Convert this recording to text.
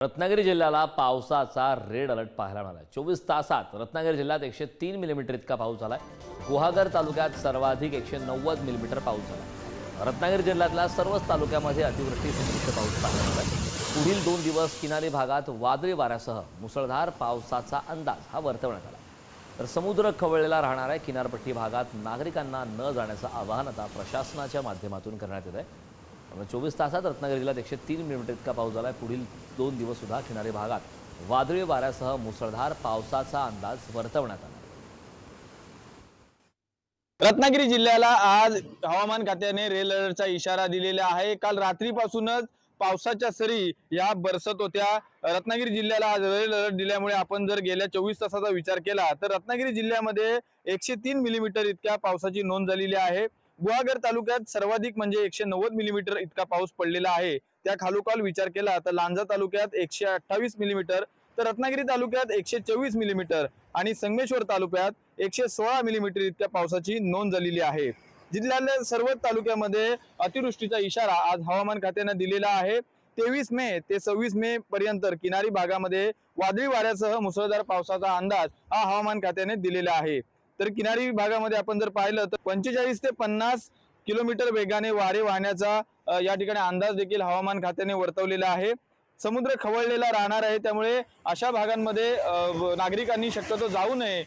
रत्नागिरी जिल्ह्याला पावसाचा red alert पाहायला मिळाला चोवीस तासात रत्नागिरी जिल्ह्यात एकशे तीन मिलीमीटर इतका पाऊस झालाय. गुहागर तालुक्यात सर्वाधिक एकशे नव्वद मिलीमीटर पाऊस झाला रत्नागिरी जिल्ह्यातल्या सर्वच तालुक्यामध्ये अतिवृष्टी सदृश्य पाऊस पाहायला मिळाला पुढील दोन दिवस किनारी भागात वादळी वाऱ्यासह मुसळधार पावसाचा अंदाज हा वर्तवण्यात आला तर समुद्र खवळलेला राहणाऱ्या किनारपट्टी भागात नागरिकांना न जाण्याचं आवाहन आता प्रशासनाच्या माध्यमातून करण्यात येत आहे चोवीस तासात रत्नागिरी जिल्ह्यात एकशे तीन मिलीमीटर इतका पाऊस झाला आहे पुढील दोन दिवस सुद्धा किनारी भागात वादळी वाऱ्यासह मुसळधार पावसाचा अंदाज वर्तवण्यात आला. रत्नागिरी जिल्ह्याला आज हवामान खात्याने रेड अलर्टचा इशारा दिलेला आहे. काल रात्रीपासूनच पावसाच्या सरी या बरसत होत्या. रत्नागिरी जिल्ह्याला आज रेल अलर्ट दिल्यामुळे आपण जर गेल्या चोवीस तासाचा विचार केला तर रत्नागिरी जिल्ह्यामध्ये एकशे तीन मिलीमीटर इतक्या पावसाची नोंद झालेली आहे. गुहागर तालुक्यात सर्वाधिक म्हणजे एकशे नव्वद मिलीमीटर इतका पाऊस पडलेला आहे. त्या खालोखाल विचार केला तर लांजा तालुक्यात एकशे अठ्ठावीस मिलीमीटर तर रत्नागिरी तालुक्यात एकशे चोवीस मिलीमीटर आणि संगमेश्वर तालुक्यात एकशे सोळा मिलीमीटर इतक्या पावसाची नोंद झालेली आहे. जिल्ह्यातल्या सर्व तालुक्यामध्ये अतिवृष्टीचा इशारा आज हवामान खात्याने दिलेला आहे. तेवीस मे ते सव्वीस मे पर्यंत किनारी भागामध्ये वादळी वाऱ्यासह मुसळधार पावसाचा अंदाज हा हवामान खात्याने दिलेला आहे. तर किनारी भागामध्ये आपण जर पाहिलं तर पंचेचाळीस ते पन्नास किलोमीटर वेगाने वारे वाहण्याचा या ठिकाणी अंदाज देखील हवामान खात्याने वर्तवलेला आहे. समुद्र खवळलेला राहणार आहे त्यामुळे अशा भागांमध्ये नागरिकांनी शक्यतो जाऊ नये.